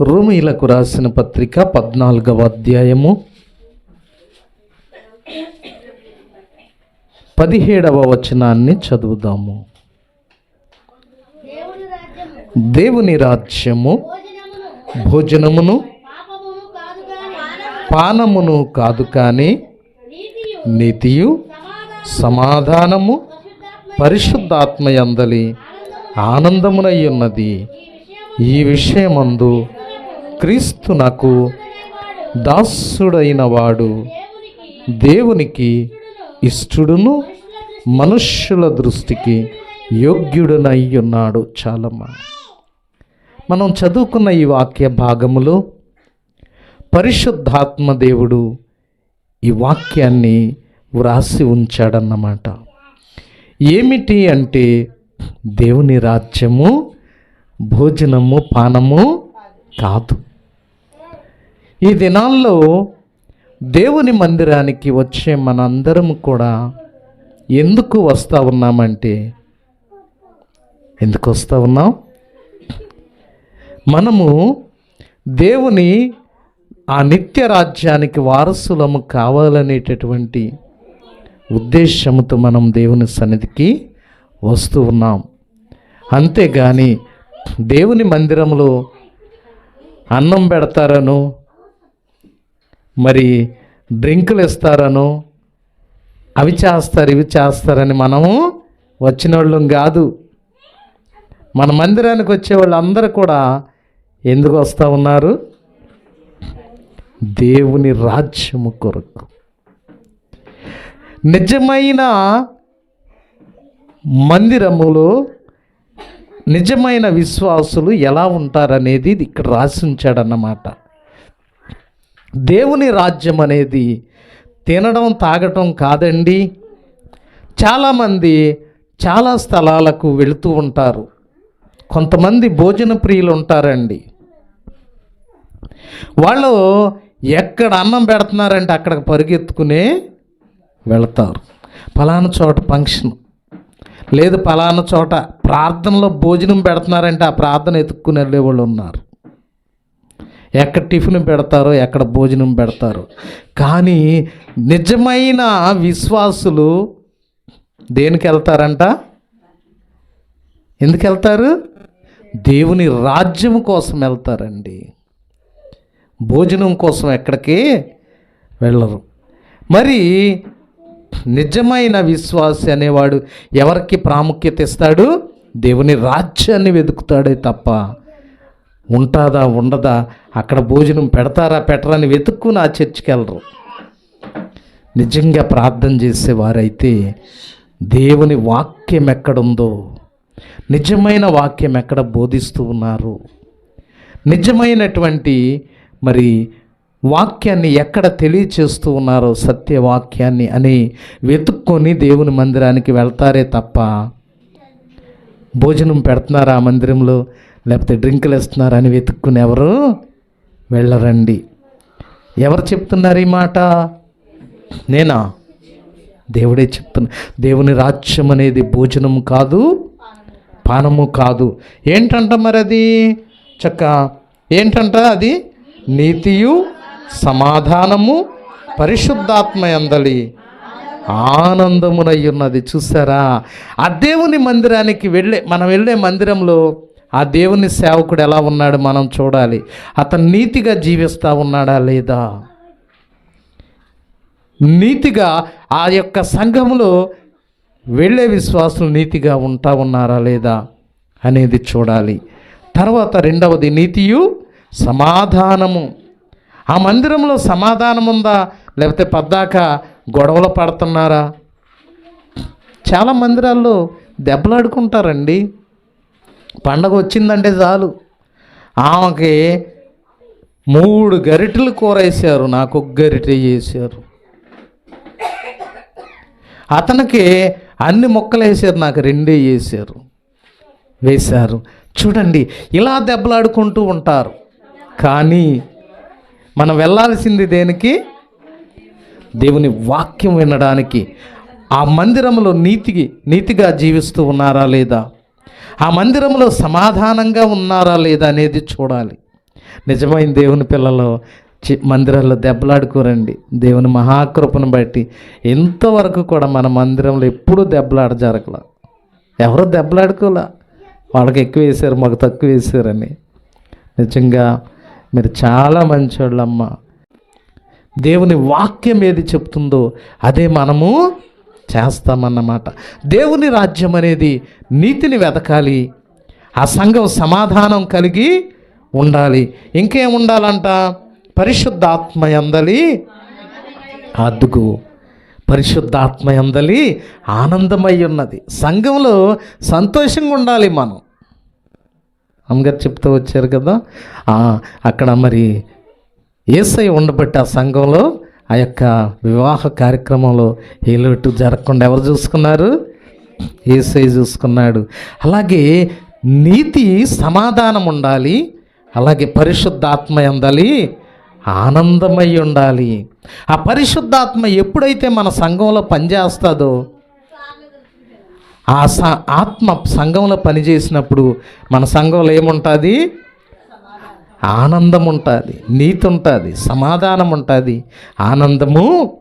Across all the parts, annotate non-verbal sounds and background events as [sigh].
రూమీలకు రాసిన పత్రిక పద్నాలుగవ అధ్యాయము పదిహేడవ వచనాన్ని చదువుదాము. దేవుని రాజ్యము భోజనమును పానమును కాదు కానీ నీతియు సమాధానము పరిశుద్ధాత్మ పరిశుద్ధాత్మయందలి ఆనందమునై ఉన్నది. ఈ విషయము ఈ విషయమందు క్రీస్తునకు నాకు దాసుడైన వాడు దేవునికి దేవునికి ఇష్టడును మనుష్యుల దృష్టికి యోగ్యుడనై ఉన్నాడు చాలమ్మా. మనం చదువుకున్న ఈ వాక్య భాగములో పరిశుద్ధాత్మ దేవుడు ఈ వాక్యాన్ని వ్రాసి ఉంచాడన్నమాట. ఏమిటి అంటే దేవుని రాజ్యము భోజనము పానము కాదు. ఈ దినాల్లో దేవుని మందిరానికి వచ్చే మనందరం కూడా ఎందుకు వస్తూ ఉన్నామంటే ఎందుకు వస్తూ ఉన్నాం? మనము దేవుని ఆ నిత్య రాజ్యానికి వారసులము కావాలనేటటువంటి ఉద్దేశంతో మనం దేవుని సన్నిధికి వస్తూ ఉన్నాం. అంతేగాని దేవుని మందిరంలో అన్నం పెడతారను మరి డ్రింకులు ఇస్తారను అవి చేస్తారు ఇవి చేస్తారని మనము వచ్చిన వాళ్ళం కాదు. మన మందిరానికి వచ్చే వాళ్ళందరూ కూడా ఎందుకు వస్తూ ఉన్నారు? దేవుని రాజ్యము కొరకు. నిజమైన మందిరములో నిజమైన విశ్వాసులు ఎలా ఉంటారనేది ఇక్కడ రాసి ఉంచాడన్నమాట. దేవుని రాజ్యం అనేది తినడం తాగటం కాదండి. చాలామంది చాలా స్థలాలకు వెళుతూ ఉంటారు. కొంతమంది భోజన ప్రియులు ఉంటారండి. వాళ్ళు ఎక్కడ అన్నం పెడుతున్నారంటే అక్కడికి పరిగెత్తుకునే వెళతారు. ఫలానా చోట ఫంక్షన్. లేదు ఫలానా చోట ప్రార్థనలో భోజనం పెడుతున్నారంటే ఆ ప్రార్థన ఎత్తుక్కుని వెళ్ళేవాళ్ళు ఉన్నారు. ఎక్కడ టిఫిన్ పెడతారో ఎక్కడ భోజనం పెడతారు. కానీ నిజమైన విశ్వాసులు దేనికి వెళ్తారంట ఎందుకు వెళ్తారు దేవుని రాజ్యం కోసం వెళ్తారండి. భోజనం కోసం ఎక్కడికి వెళ్ళరు. మరి నిజమైన విశ్వాసి అనేవాడు ఎవరికి ప్రాముఖ్యత ఇస్తాడు? దేవుని రాజ్యాన్ని వెతుకుతాడే తప్ప. ఉంటుందా ఉండదా అక్కడ భోజనం పెడతారా పెట్టరా అని వెతుక్కుని ఆ చర్చికి వెళ్ళరు. నిజంగా ప్రార్థన చేసేవారైతే దేవుని వాక్యం ఎక్కడుందో నిజమైన వాక్యం ఎక్కడ బోధిస్తూ ఉన్నారు నిజమైనటువంటి మరి వాక్యాన్ని ఎక్కడ తెలియచేస్తూ ఉన్నారో సత్యవాక్యాన్ని అని వెతుక్కొని దేవుని మందిరానికి వెళ్తారే తప్ప భోజనం పెడుతున్నారా ఆ మందిరంలో? లేకపోతే డ్రింకులు ఇస్తున్నారని అని వెతుక్కుని ఎవరు వెళ్ళరండి. ఎవరు చెప్తున్నారు ఈ మాట? నేనా? దేవుడే చెప్తున్నా. దేవుని రాజ్యం అనేది భోజనం కాదు పానము కాదు. ఏంటంట మరి అది చక్క ఏంటంట అది? నీతియు సమాధానము పరిశుద్ధాత్మ ఎందలి ఆనందమునయ్యున్నది ఉన్నది. చూసారా? ఆ దేవుని మందిరానికి వెళ్ళే మనం వెళ్ళే మందిరంలో ఆ దేవుని సేవకుడు ఎలా ఉన్నాడు మనం చూడాలి. అతను నీతిగా జీవిస్తూ ఉన్నాడా లేదా? నీతిగా ఆ యొక్క సంఘములో వెళ్ళే విశ్వాసులు నీతిగా ఉంటా ఉన్నారా లేదా అనేది చూడాలి. తర్వాత రెండవది నీతియు సమాధానము. ఆ మందిరంలో సమాధానం ఉందా? లేకపోతే పద్దాక గొడవలు పడుతున్నారా? చాలా మందిరాల్లో దెబ్బలాడుకుంటారండి. పండగ వచ్చిందంటే చాలు. ఆమెకి మూడు గరిటెలు కూర వేసారు నాకు ఒక గరిటె వేసారు అతనికి అన్ని మొక్కలు వేసారు నాకు రెండే వేసారు వేశారు. చూడండి ఇలా దెబ్బలాడుకుంటూ ఉంటారు. కానీ మనం వెళ్ళాల్సింది దేనికి? దేవుని వాక్యం వినడానికి. ఆ మందిరంలో నీతికి నీతిగా జీవిస్తూ ఉన్నారా లేదా? ఆ మందిరంలో సమాధానంగా ఉన్నారా లేదా అనేది చూడాలి. నిజమైన దేవుని పిల్లలు చి మందిరాల్లో దెబ్బలాడుకోరండి. దేవుని మహాకృపను బట్టి ఇంతవరకు కూడా మన మందిరంలో ఎప్పుడూ దెబ్బలాడ జరగల. ఎవరు దెబ్బలాడుకోలే? వాళ్ళకి ఎక్కువ వేశారు మాకు తక్కువ వేశారని నిజంగా మీరు చాలా మంచోళ్ళమ్మ. దేవుని వాక్యం ఏది చెప్తుందో అదే మనము చేస్తామన్నమాట. దేవుని రాజ్యం అనేది నీతిని వెతకాలి. ఆ సంఘం సమాధానం కలిగి ఉండాలి. ఇంకేం ఉండాలంట పరిశుద్ధాత్మ ఎందలి అద్దుకు పరిశుద్ధాత్మ ఎందలి ఆనందమై ఉన్నది. సంఘంలో సంతోషంగా ఉండాలి మనం. అమ్మగారు చెప్తూ వచ్చారు కదా? అక్కడ మరి ఏసై ఉండబట్టి ఆ సంఘంలో ఆ యొక్క వివాహ కార్యక్రమంలో ఏలుట్టు జరగకుండా ఎవరు చూసుకున్నారు? ఏసై చూసుకున్నాడు. అలాగే నీతి సమాధానం ఉండాలి అలాగే పరిశుద్ధాత్మ ఎందాలి ఆనందమై ఉండాలి. ఆ పరిశుద్ధాత్మ ఎప్పుడైతే మన సంఘంలో పనిచేస్తుందో ఆ స ఆత్మ సంఘంలో పనిచేసినప్పుడు మన సంఘంలో ఏముంటుంది? ఆనందం ఉంటుంది నీతి ఉంటుంది సమాధానం ఉంటుంది ఆనందము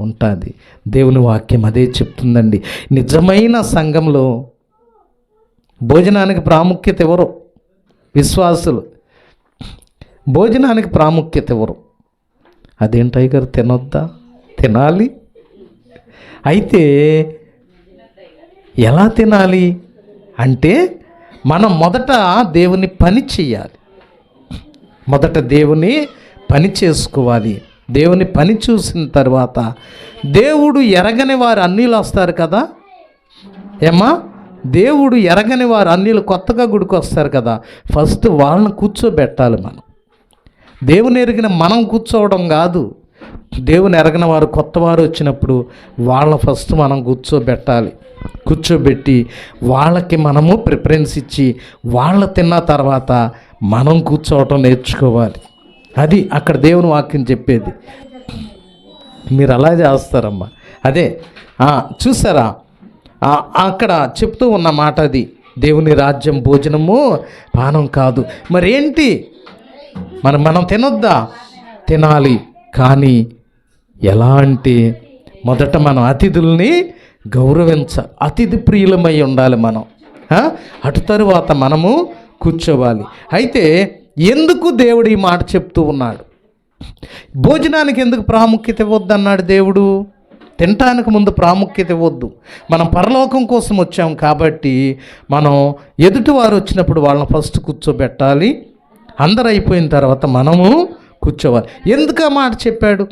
ఉంటుంది. దేవుని వాక్యం అదే చెప్తుందండి. నిజమైన సంఘంలో భోజనానికి ప్రాముఖ్యత ఎవరు? విశ్వాసులు. భోజనానికి ప్రాముఖ్యత ఎవరు? అదేంటయ్య గారు తినొద్దా? తినాలి? అయితే ఎలా తినాలి? అంటే మనం మొదట దేవుని పని చెయ్యాలి. మొదట దేవుని పని చేసుకోవాలి. దేవుని పని చూసిన తర్వాత దేవుడు ఎరగని వారు అన్నీలు వస్తారు కదా? ఏమ్మా? దేవుడు ఎరగని వారు అన్నీలు కొత్తగా గుడికి వస్తారు కదా? ఫస్ట్ వాళ్ళని కూర్చోబెట్టాలి మనం. దేవుని ఎరిగిన మనం కూర్చోవడం కాదు. దేవుని ఎరగిన వారు కొత్త వారు వచ్చినప్పుడు వాళ్ళ ఫస్ట్ మనం కూర్చోబెట్టాలి. కూర్చోబెట్టి వాళ్ళకి మనము ప్రిఫరెన్స్ ఇచ్చి వాళ్ళ తిన్న తర్వాత మనం కూర్చోవటం నేర్చుకోవాలి. అది అక్కడ దేవుని వాక్యం చెప్పేది. మీరు అలా చేస్తారమ్మా. అదే చూసారా? అక్కడ చెప్తూ ఉన్న మాట అది. దేవుని రాజ్యం భోజనము పానం కాదు. మరేంటి? మరి మనం తినొద్దా? తినాలి. కానీ ఎలా అంటే మొదట మనం అతిథుల్ని గౌరవించాలి అతిథి ప్రియులమై ఉండాలి మనం. అటు తరువాత మనము కూర్చోవాలి. అయితే ఎందుకు దేవుడు ఈ మాట చెప్తూ ఉన్నాడు? భోజనానికి ఎందుకు ప్రాముఖ్యత ఇవ్వద్దు అన్నాడు దేవుడు? తినటానికి ముందు ప్రాముఖ్యత ఇవ్వద్దు. మనం పరలోకం కోసం వచ్చాం కాబట్టి మనం ఎదుటివారు వచ్చినప్పుడు వాళ్ళని ఫస్ట్ కూర్చోబెట్టాలి. అందరు అయిపోయిన తర్వాత మనము కూర్చోవాలి. ఎందుకు ఆ మాట చెప్పాడు?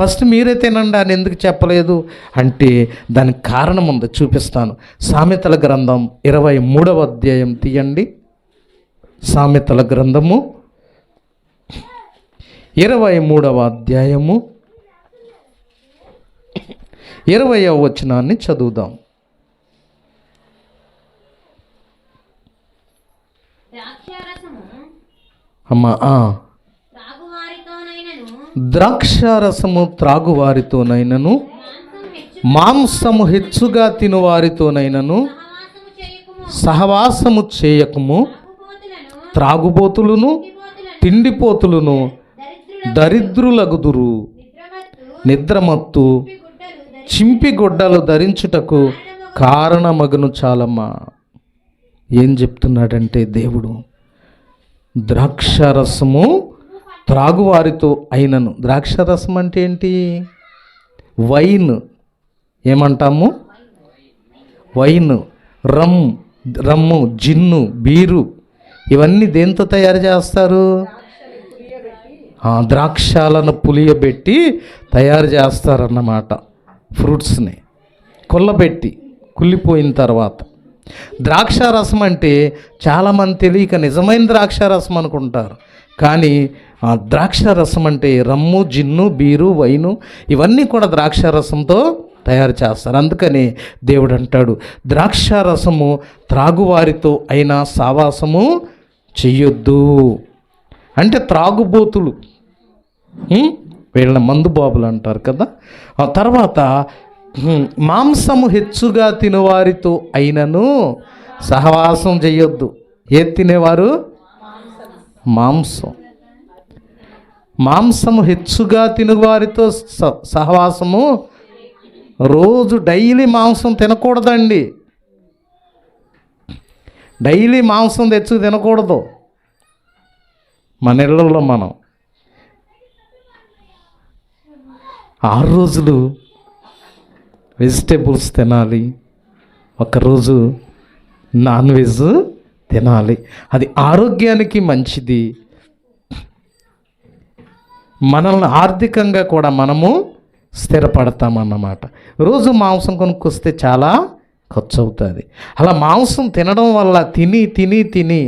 ఫస్ట్ మీరే తినండి అని ఎందుకు చెప్పలేదు? అంటే దానికి కారణం ఉంది చూపిస్తాను. సామెతల గ్రంథం ఇరవై మూడవ అధ్యాయం తీయండి. సామెతల గ్రంథము. ఇరవై మూడవ అధ్యాయము. ఇరవయవ వచనాన్ని చదువుదాం. అమ్మా ద్రాక్షారసము త్రాగువారితోనైనను మాంసము హెచ్చుగా తినువారితోనైనను సహవాసము సహవాసము చేయకము త్రాగుబోతులను తిండిపోతులను దరిద్రులగుదురు. నిద్రమత్తు నిద్రమత్తు చింపి గుడ్డలు ధరించుటకు కారణమగును చాలమ్మా. ఏం చెప్తున్నాడంటే దేవుడు ద్రాక్షరసము త్రాగువారితో అయినను. ద్రాక్షరసం అంటే ఏంటి? వైన్. ఏమంటాము? Wine. Rum rum gin beer ఇవన్నీ దేంతో తయారు చేస్తారు? ఆ, ద్రాక్షాలను పులియబెట్టి తయారు చేస్తారన్నమాట ఫ్రూట్స్ని. కుల్లబెట్టి కుళ్ళిపోయిన తర్వాత. ద్రాక్ష రసం అంటే చాలామంది తెలియక నిజమైన ద్రాక్ష రసం అనుకుంటారు. కానీ ఆ ద్రాక్షారసం అంటే రమ్ము జిన్ను బీరు వైను ఇవన్నీ కూడా ద్రాక్ష రసంతో తయారు చేస్తారు. అందుకని దేవుడు అంటాడు ద్రాక్షారసము త్రాగువారితో అయినా సావాసము చెయ్యొద్దు. అంటే త్రాగుబోతులు. ఉం? వీళ్ళని మందు బాబులు అంటారు కదా. ఆ తర్వాత మాంసము హెచ్చుగా తినవారితో అయినను సహవాసం చేయొద్దు ఏది తినేవారు? మాంసం. మాంసము హెచ్చుగా తినువారితో స- సహవాసము రోజు డైలీ మాంసం తినకూడదండి. డైలీ మాంసం తెచ్చి తినకూడదు. మన ఇళ్ళల్లో మనం. ఆరు రోజులు వెజిటేబుల్స్ తినాలి. ఒకరోజు నాన్ వెజ్ తినాలి. అది ఆరోగ్యానికి మంచిది. మనల్ని ఆర్థికంగా కూడా మనము స్థిరపడతామన్నమాట. రోజు మాంసం కొనుక్కొస్తే చాలా ఖర్చు అవుతుంది అలా మాంసం తినడం వల్ల తిని తిని తిని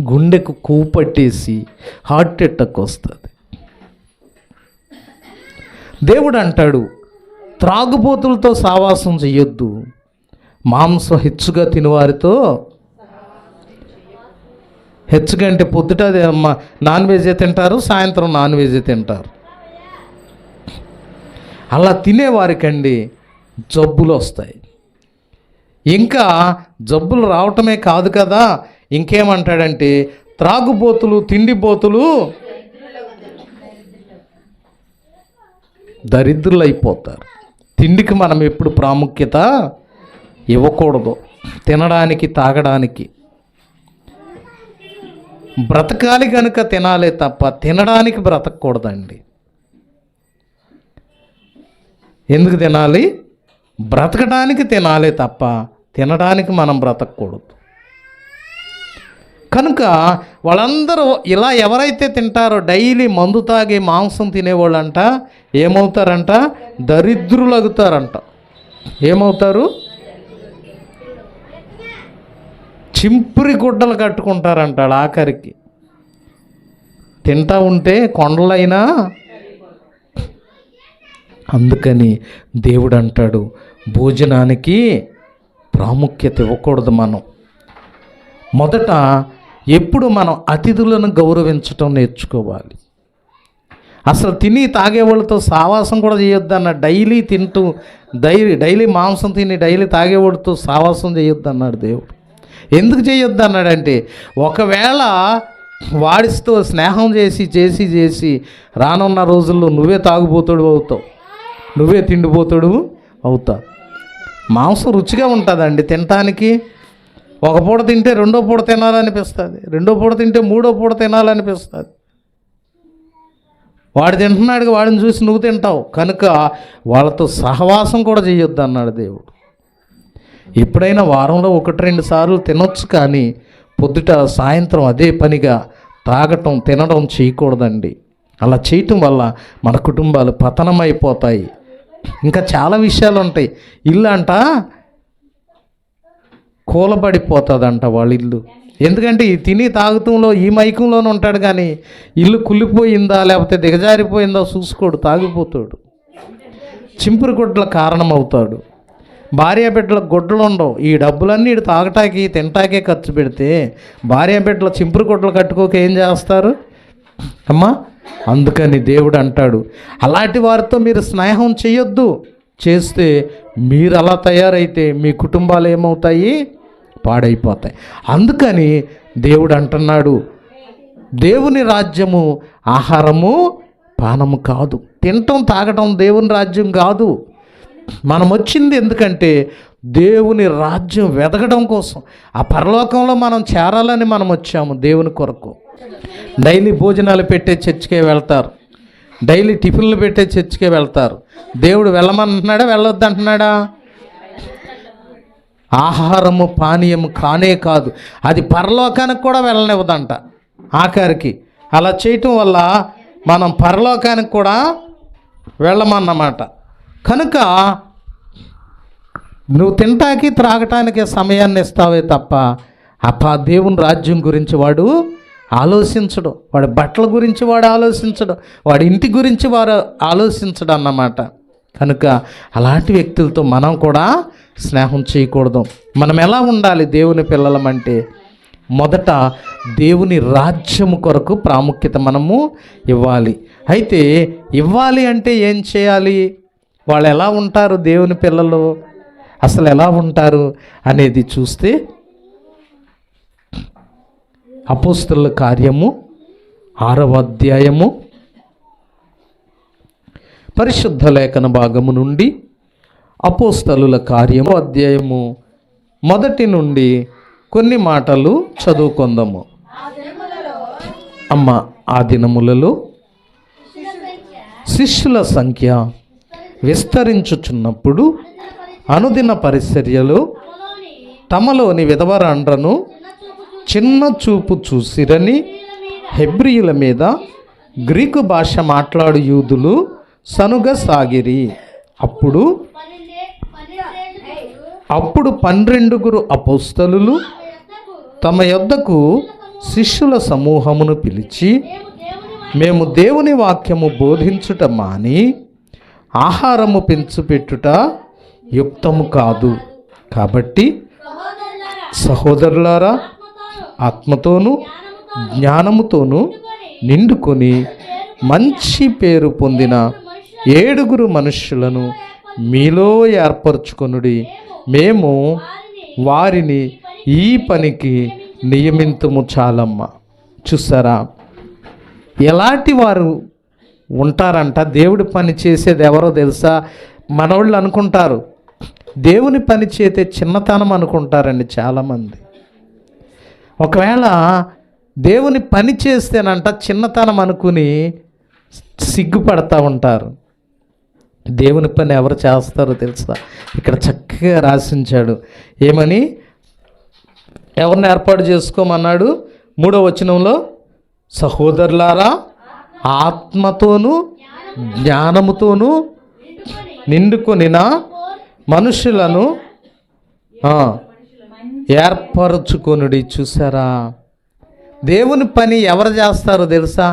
గుండెకు కొవ్వు పట్టేసి హార్ట్ అటాక్ వస్తుంది. దేవుడు అంటాడు త్రాగుబోతులతో సావాసం చేయొద్దు మాంసం హెచ్చుగా తినేవారితో హెచ్చుగా అంటే పొద్దుట అది నాన్ వెజే తింటారు సాయంత్రం నాన్ వెజే తింటారు. అలా తినేవారికండి జబ్బులు వస్తాయి. ఇంకా జబ్బులు రావటమే కాదు కదా. ఇంకేమంటాడంటే త్రాగుబోతులు తిండిబోతులు దరిద్రులు అయిపోతారు తిండికి మనం ఎప్పుడు ప్రాముఖ్యత ఇవ్వకూడదు. తినడానికి తాగడానికి. బ్రతకాలి కనుక తినాలే తప్ప తినడానికి బ్రతకూడదండి. ఎందుకు తినాలి? బ్రతకడానికి తినాలి తప్ప తినడానికి మనం బ్రతకూడదు. కనుక వాళ్ళందరూ ఇలా ఎవరైతే తింటారో డైలీ మందు తాగి మాంసం తినేవాళ్ళంట ఏమవుతారంట? దరిద్రులగుతారంట. ఏమవుతారు? చింపురి గుడ్డలు కట్టుకుంటారంట ఆఖరికి. తింటా ఉంటే కొండలైనా. అందుకని దేవుడు అంటాడు భోజనానికి ప్రాముఖ్యత ఇవ్వకూడదు మనం. మొదట ఎప్పుడు మనం అతిథులను గౌరవించటం నేర్చుకోవాలి. అసలు తిని తాగే వాళ్ళతో సావాసం కూడా చేయొద్దన్న డైలీ తింటూ డైలీ డైలీ మాంసం తిని డైలీ తాగేవాడితో సావాసం చేయొద్దన్నాడు దేవుడు. ఎందుకు చేయొద్దన్నాడంటే ఒకవేళ వాడితో స్నేహం చేసి చేసి చేసి రానున్న రోజుల్లో నువ్వే తాగుబోతుడు అవుతావు. నువ్వే తిండిపోతుడు అవుతావు. మాంసం రుచిగా ఉంటుందండి. తినటానికి ఒక పూట తింటే రెండో పూట తినాలనిపిస్తుంది. రెండో పూట తింటే మూడో పూట తినాలనిపిస్తుంది. వాడు తింటున్నాడు వాడిని చూసి నువ్వు తింటావు. కనుక వాళ్ళతో సహవాసం కూడా చేయొద్దు అన్నాడు దేవుడు. ఎప్పుడైనా వారంలో ఒకటి రెండు సార్లు తినొచ్చు కానీ పొద్దుట సాయంత్రం అదే పనిగా తాగటం తినడం చేయకూడదండి. అలా చేయటం వల్ల మన కుటుంబాలు పతనమైపోతాయి. ఇంకా చాలా విషయాలు ఉంటాయి ఇల్లు అంట కూలబడిపోతుందంట వాళ్ళ ఇల్లు. ఎందుకంటే ఈ తిని తాగుతంలో ఈ మైకంలోనే ఉంటాడు కానీ ఇల్లు కుళ్ళిపోయిందా లేకపోతే దిగజారిపోయిందా చూసుకోడు తాగిపోతాడు. చింపురు గుడ్ల కారణమవుతాడు. భార్య బిడ్డలకు గుడ్డలు ఉండవు ఈ డబ్బులన్నీ ఇటు తాగటాకి తింటాకే ఖర్చు పెడితే భార్య బిడ్డల చింపురు గుడ్డలు కట్టుకోక ఏం చేస్తారు? అమ్మా అందుకని దేవుడు అంటాడు అలాంటి వారితో మీరు స్నేహం చేయొద్దు. చేస్తే మీరు అలా తయారైతే మీ కుటుంబాలు ఏమవుతాయి? పాడైపోతాయి. అందుకని దేవుడు అంటున్నాడు దేవుని రాజ్యము ఆహారము పానము కాదు. తినటం తాగటం దేవుని రాజ్యం కాదు. మనం వచ్చింది ఎందుకంటే దేవుని రాజ్యం వెతకడం కోసం. ఆ పరలోకంలో మనం చేరాలని మనం వచ్చాము దేవుని కొరకు. డైలీ భోజనాలు పెట్టే చర్చికే వెళ్తారు. డైలీ టిఫిన్లు పెట్టే చర్చికే వెళ్తారు. దేవుడు వెళ్ళమంటున్నాడా వెళ్ళొద్దు అంటున్నాడా ఆహారము పానీయము కానే కాదు. అది పరలోకానికి కూడా వెళ్ళనివ్వదంట ఆఖరికి. అలా చేయటం వల్ల మనం పరలోకానికి కూడా వెళ్ళమన్నమాట. కనుక నువ్వు తింటాకి త్రాగటానికి సమయాన్ని ఇస్తావే తప్ప అప్ప దేవుని రాజ్యం గురించి వాడు ఆలోచించడు. వాడి బట్టల గురించి వాడు ఆలోచించడు. వాడి ఇంటి గురించి వారు ఆలోచించడు అన్నమాట. కనుక అలాంటి వ్యక్తులతో మనం కూడా స్నేహం చేయకూడదు. మనం ఎలా ఉండాలి దేవుని పిల్లలమంటే మొదట దేవుని రాజ్యము కొరకు ప్రాముఖ్యత మనము ఇవ్వాలి. అయితే ఇవ్వాలి అంటే ఏం చేయాలి? వాళ్ళు ఎలా ఉంటారు దేవుని పిల్లలు? అసలు ఎలా ఉంటారు అనేది చూస్తే అపోస్తుల కార్యము ఆరవ అధ్యాయము పరిశుద్ధ లేఖన భాగము నుండి అపోస్తలుల కార్యము అధ్యాయము మొదటి నుండి కొన్ని మాటలు చదువుకుందాము. అమ్మ ఆ దినములలో శిష్యుల సంఖ్య విస్తరించుచున్నప్పుడు అనుదిన పరిచర్యలు తమలోని విధవరాండ్రను చిన్న చూపు చూసిరని హెబ్రియుల మీద గ్రీకు భాష మాట్లాడు యూదులు సనుగసాగిరి. అప్పుడు అప్పుడు పన్నెండుగురు అపోస్తలులు తమ యొద్దకు శిష్యుల సమూహమును పిలిచి మేము దేవుని వాక్యము బోధించుట మాని ఆహారము పెంచుపెట్టుట యుక్తము కాదు. కాబట్టి సహోదరులారా ఆత్మతోనూ జ్ఞానముతోనూ నిండుకొని మంచి పేరు పొందిన ఏడుగురు మనుష్యులను మీలో ఏర్పరచుకొనుడి. మేము వారిని ఈ పనికి నియమింతుము చాలమ్మ. చూసారా? ఎలాంటి వారు ఉంటారంట? దేవుడి పని చేసేది ఎవరో తెలుసా? మనోళ్ళు అనుకుంటారు. దేవుని పని చేతే చిన్నతనం అనుకుంటారండి చాలామంది. ఒకవేళ దేవుని పని చేస్తేనంట చిన్నతనం అనుకుని సిగ్గుపడతా ఉంటారు. దేవుని పని ఎవరు చేస్తారో తెలుసా? ఇక్కడ చక్కగా రాసించాడు. ఏమని? ఎవరిని ఏర్పాటు చేసుకోమన్నాడు? మూడో వచనంలో సహోదరులారా ఆత్మతోనూ జ్ఞానముతోనూ నిండుకొనినా మనుషులను ఏర్పరచుకొనుడి చూసారా దేవుని పని ఎవరు చేస్తారో తెలుసా?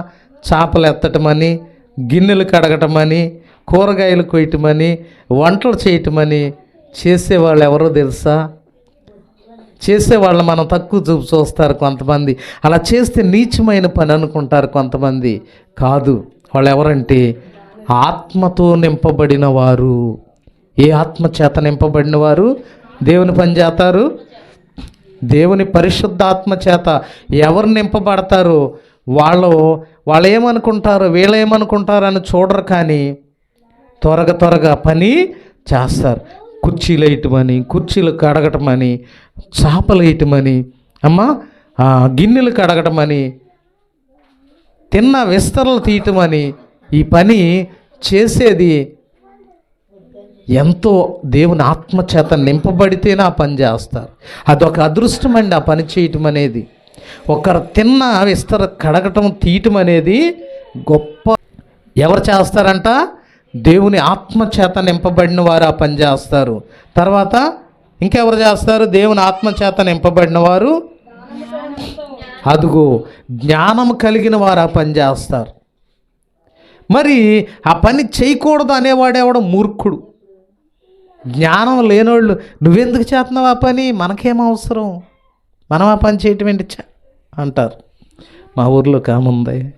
చేపలు ఎత్తటమని గిన్నెలు కడగటమని కూరగాయలు కొయ్యటమని వంటలు చేయటమని చేసేవాళ్ళు ఎవరో తెలుసా? చేసేవాళ్ళు మనం తక్కువ చూపు చూస్తారు కొంతమంది. అలా చేస్తే నీచమైన పని అనుకుంటారు కొంతమంది. కాదు వాళ్ళు ఎవరంటే ఆత్మతో నింపబడిన వారు. ఏ ఆత్మ చేత నింపబడిన వారు దేవుని పని చేస్తారు? దేవుని పరిశుద్ధాత్మ చేత ఎవరు నింపబడతారో? వాళ్ళు వాళ్ళు ఏమనుకుంటారు? వీళ్ళు ఏమనుకుంటారో అని చూడరు కానీ త్వరగా త్వరగా పని చేస్తారు. కుర్చీలు వేయటమని కుర్చీలు కడగటమని చేపలు వేయటమని అమ్మ గిన్నెలు కడగటమని తిన్న విస్తరలు తీయటమని ఈ పని చేసేది ఎంతో దేవుని ఆత్మ చేత నింపబడితేనే ఆ పని చేస్తారు. అదొక అదృష్టం అండి ఆ పని చేయటం అనేది. ఒకరు తిన్న విస్తర కడగటం తీయటం అనేది గొప్ప ఎవరు చేస్తారంట? దేవుని ఆత్మ చేత నింపబడిన వారు ఆ పని చేస్తారు. తర్వాత ఇంకెవరు చేస్తారు? దేవుని ఆత్మ చేత నింపబడిన వారు? అదుగో జ్ఞానం కలిగిన వారు ఆ పని చేస్తారు. మరి ఆ పని చేయకూడదు అనేవాడేవాడు? మూర్ఖుడు. జ్ఞానం లేనోళ్ళు నువ్వెందుకు చేస్తున్నావు ఆ పని? మనకేం అవసరం? మనం ఆ పని చేయటం ఏంటి అంటారు. మా ఊర్లో కాముంది.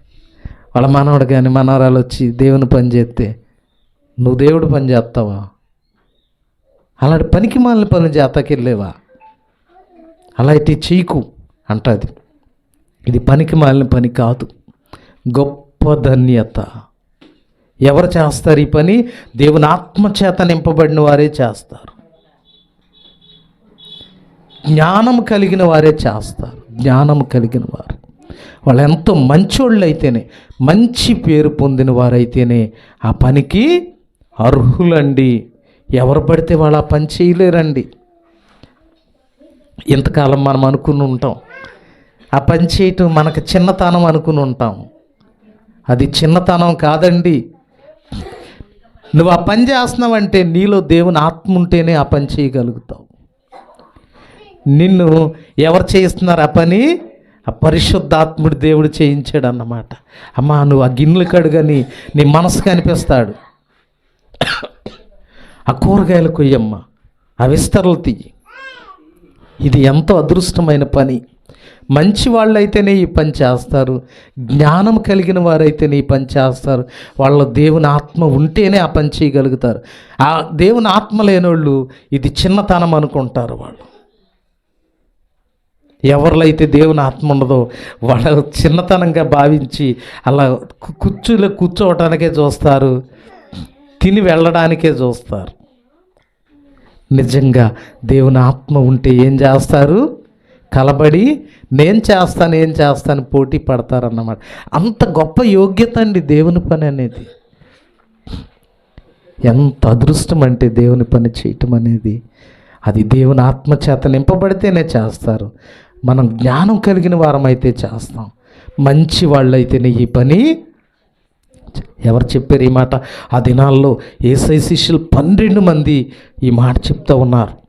వాళ్ళ మనవడు కానీ మనవరాలు వచ్చి దేవుని పని చేస్తే నువ్వు దేవుడు పని చేస్తావా అలాంటి పనికి మాలిన పనులు చేతకెళ్ళేవా అలాంటి చీకు అంటది. ఇది పనికి మాలిన పని కాదు. గొప్ప ధన్యత. ఎవరు చేస్తారు ఈ పని? దేవుని ఆత్మ చేత నింపబడిన వారే చేస్తారు. జ్ఞానం కలిగిన వారే చేస్తారు. జ్ఞానం కలిగిన వారు. వాళ్ళు ఎంతో మంచోళ్ళు అయితేనే మంచి పేరు పొందిన వారైతేనే ఆ పనికి అర్హులండి. ఎవరు పడితే వాళ్ళు ఆ పని చేయలేరండి. ఇంతకాలం మనం అనుకుని ఉంటాం. ఆ పని చేయటం మనకు చిన్నతనం అనుకుని ఉంటాం. అది చిన్నతనం కాదండి. నువ్వు ఆ పని చేస్తున్నావంటే నీలో దేవుని ఆత్మ ఉంటేనే ఆ పని చేయగలుగుతావు. నిన్ను ఎవరు చేయిస్తున్నారు ఆ పని? ఆ పరిశుద్ధాత్ముడు దేవుడు చేయించాడు అన్నమాట అమ్మా నువ్వు ఆ గిన్నెలు కడుగని నీ మనసు కనిపిస్తాడు. ఆ కూరగాయలు కొయ్యమ్మ ఆ విస్తరలు తీయి. ఇది ఎంతో అదృష్టమైన పని. మంచి వాళ్ళైతేనే ఈ పని చేస్తారు. జ్ఞానం కలిగిన వారైతేనే ఈ పని చేస్తారు. వాళ్ళ దేవుని ఆత్మ ఉంటేనే ఆ పని చేయగలుగుతారు. ఆ దేవుని ఆత్మ లేనోళ్ళు ఇది చిన్నతనం అనుకుంటారు వాళ్ళు. ఎవరిలో అయితే దేవుని ఆత్మ ఉండదో వాళ్ళ చిన్నతనంగా భావించి అలా కుర్చీలో కూర్చోవటానికే చూస్తారు. తిని వెళ్ళడానికే చూస్తారు. నిజంగా దేవుని ఆత్మ ఉంటే ఏం చేస్తారు? కలబడి నేను చేస్తాను ఏం చేస్తాను పోటీ పడతారన్నమాట. అంత గొప్ప యోగ్యత అండి దేవుని పని అనేది. ఎంత అదృష్టం అంటే దేవుని పని చేయటం అనేది. అది దేవుని ఆత్మ చేత నింపబడితేనే చేస్తారు. మనం జ్ఞానం కలిగిన వారం అయితే చేస్తాం. మంచి వాళ్ళైతేనే ఈ పని ఎవరు చెప్పారు ఈ మాట? ఆ దినాల్లో ఏసై శిష్యులు పన్నెండు మంది ఈ మాట చెప్తూ ఉన్నారు.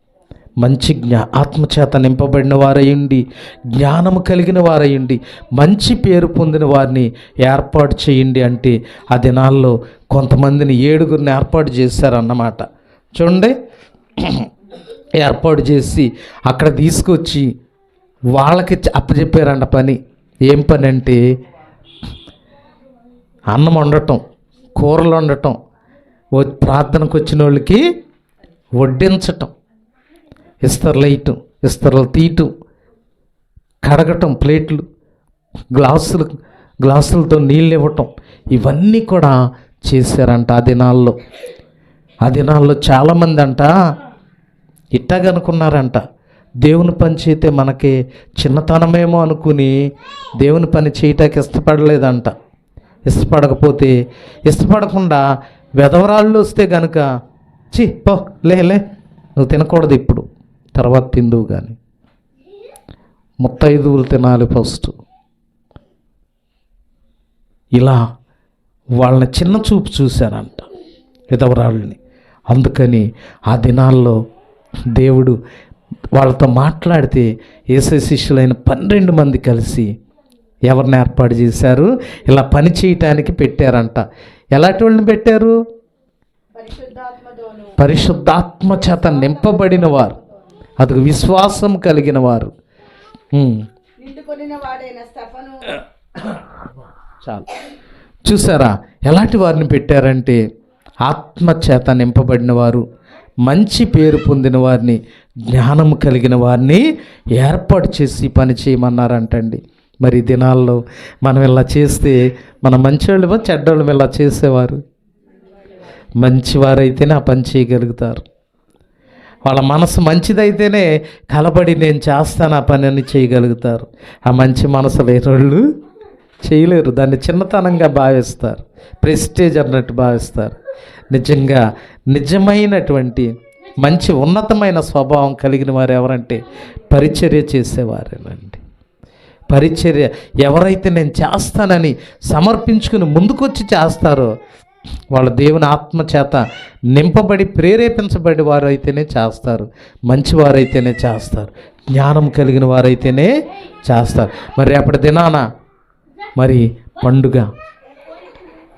మంచి జ్ఞా ఆత్మచేత నింపబడిన వారయ్యండి జ్ఞానము కలిగిన వారయ్యండి మంచి పేరు పొందిన వారిని ఏర్పాటు చేయండి అంటే ఆ దినాల్లో కొంతమందిని ఏడుగురిని ఏర్పాటు చేశారన్నమాట. చూడండి. [clears throat] ఏర్పాటు చేసి అక్కడ తీసుకొచ్చి వాళ్ళకి అప్పచెప్పారంట పని. ఏం పని అంటే అన్నం వండటం కూరలు వండటం వ- ప్రార్థనకు వచ్చిన వాళ్ళకి వడ్డించటం. ఇస్తర్లు వేయటం ఇస్తర్లు తీయటం కడగటం ప్లేట్లు గ్లాసులు గ్లాసులతో నీళ్ళు ఇవ్వటం ఇవన్నీ కూడా చేశారంట ఆ దినాల్లో. ఆ దినాల్లో చాలామంది అంట ఇట్టాగనుకున్నారంట. దేవుని పని చేస్తే మనకి చిన్నతనమేమో అనుకుని దేవుని పని చేయటానికి ఇష్టపడలేదంట. ఇష్టపడకపోతే ఇష్టపడకుండా వెధవరాళ్ళు వస్తే గనుక చి పో లేలే లే నువ్వు తినకూడదు ఇప్పుడు. తర్వాత తిందువు కానీ ముత్తైదువులు తినాలి ఫస్ట్. ఇలా వాళ్ళని చిన్న చూపు చూశారంట విధవరాళ్ళని అందుకని ఆ దినాల్లో దేవుడు వాళ్ళతో మాట్లాడితే ఏసై శిష్యులైన పన్నెండు మంది కలిసి ఎవరిని ఏర్పాటు చేశారు? ఇలా పని చేయటానికి పెట్టారంట. ఎలాంటి వాళ్ళని పెట్టారు పరిశుద్ధాత్మ చేత నింపబడిన వారు. అదొక విశ్వాసం కలిగిన వారు. చాలు. చూసారా? ఎలాంటి వారిని పెట్టారంటే ఆత్మ చేత నింపబడిన వారు మంచి పేరు పొందిన వారిని జ్ఞానం కలిగిన వారిని ఏర్పాటు చేసి పని చేయమన్నారంటండి. మరి దినాల్లో మనం ఇలా చేస్తే మన మంచివాళ్ళమో చెడ్డోళ్ళం ఇలా చేసేవారు. మంచివారైతేనే ఆ పని చేయగలుగుతారు. వాళ్ళ మనసు మంచిదైతేనే కలబడి నేను చేస్తాను ఆ పని అని చేయగలుగుతారు. ఆ మంచి మనసు లేనోళ్ళు చేయలేరు. దాన్ని చిన్నతనంగా భావిస్తారు. ప్రెస్టేజ్ అన్నట్టు భావిస్తారు. నిజంగా నిజమైనటువంటి మంచి ఉన్నతమైన స్వభావం కలిగిన వారు ఎవరంటే పరిచర్య చేసేవారేనండి. పరిచర్య ఎవరైతే నేను చేస్తానని సమర్పించుకుని ముందుకొచ్చి చేస్తారో వాళ్ళ దేవుని ఆత్మ చేత నింపబడి ప్రేరేపించబడి వారు అయితేనే చేస్తారు మంచివారైతేనే చేస్తారు. జ్ఞానం కలిగిన వారైతేనే చేస్తారు. మరి రేపటి దినాన మరి పండుగ.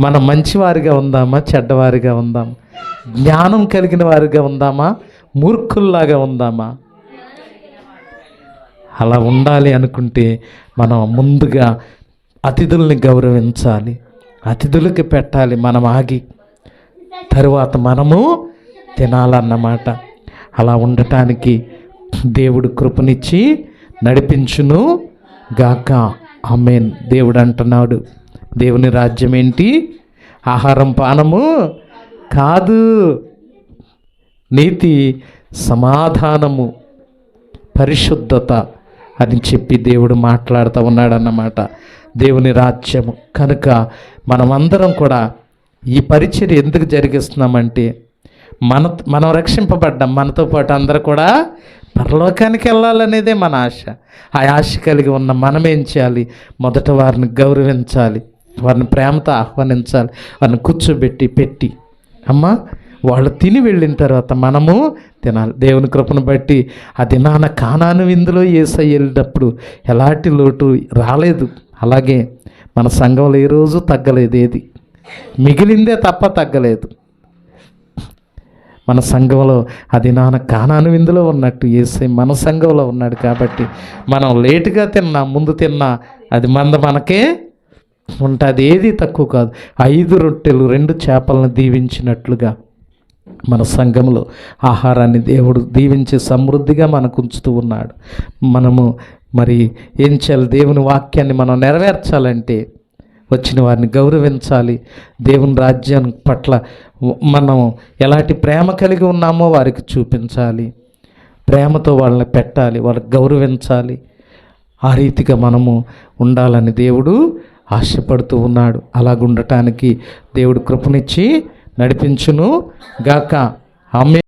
మనం మంచివారిగా ఉందామా? చెడ్డవారిగా ఉందామా? జ్ఞానం కలిగిన వారిగా ఉందామా? మూర్ఖుల్లాగా ఉందామా? అలా ఉండాలి అనుకుంటే మనం ముందుగా అతిథుల్ని గౌరవించాలి. అతిథులకి పెట్టాలి మనం ఆగి. తరువాత మనము తినాలన్నమాట. అలా ఉండటానికి దేవుడు కృపనిచ్చి నడిపించును గాక. అమ్మేన్ దేవుడు అంటున్నాడు. దేవుని రాజ్యం ఏంటి ఆహారం పానము కాదు. నీతి సమాధానము పరిశుద్ధత అని చెప్పి దేవుడు మాట్లాడుతూ ఉన్నాడన్నమాట. దేవుని రాజ్యము. కనుక మనమందరం కూడా ఈ పరిచర్య ఎందుకు జరిగిస్తున్నామంటే మన మనం రక్షింపబడ్డాం మనతో పాటు అందరూ కూడా పరలోకానికి వెళ్ళాలనేదే మన ఆశ. ఆ ఆశ కలిగి ఉన్న మనం ఏం చేయాలి? మొదట వారిని గౌరవించాలి. వారిని ప్రేమతో ఆహ్వానించాలి. వారిని కూర్చోబెట్టి పెట్టి. అమ్మా వాళ్ళు తిని వెళ్ళిన తర్వాత మనము తినాలి. దేవుని కృపను బట్టి ఆ దినాన కానాను విందులో ఏసై వెళ్ళినప్పుడు ఎలాంటి లోటు రాలేదు. అలాగే మన సంఘంలో ఏ రోజు తగ్గలేదు ఏది? మిగిలిందే తప్ప తగ్గలేదు. మన సంఘంలో అది నాన్న కానాను విందులో ఉన్నట్టు ఏసై మన సంఘంలో ఉన్నాడు కాబట్టి మనం లేటుగా తిన్నా ముందు తిన్నా అది మంద మనకే ఉంటుంది. ఏది తక్కువ కాదు. ఐదు రొట్టెలు రెండు చేపలను దీవించినట్లుగా మన సంఘంలో ఆహారాన్ని దేవుడు దీవించి సమృద్ధిగా మనకు ఉంచుతూ ఉన్నాడు. మనము మరి ఏం చేయాలి? దేవుని వాక్యాన్ని మనం నెరవేర్చాలంటే వచ్చిన వారిని గౌరవించాలి. దేవుని రాజ్యం పట్ల మనం ఎలాంటి ప్రేమ కలిగి ఉన్నామో వారికి చూపించాలి. ప్రేమతో వాళ్ళని పెట్టాలి వాళ్ళకి గౌరవించాలి. ఆ రీతిగా మనము ఉండాలని దేవుడు ఆశపడుతూ ఉన్నాడు. అలాగుండటానికి దేవుడు కృపనిచ్చి నడిపించును గాక ఆమె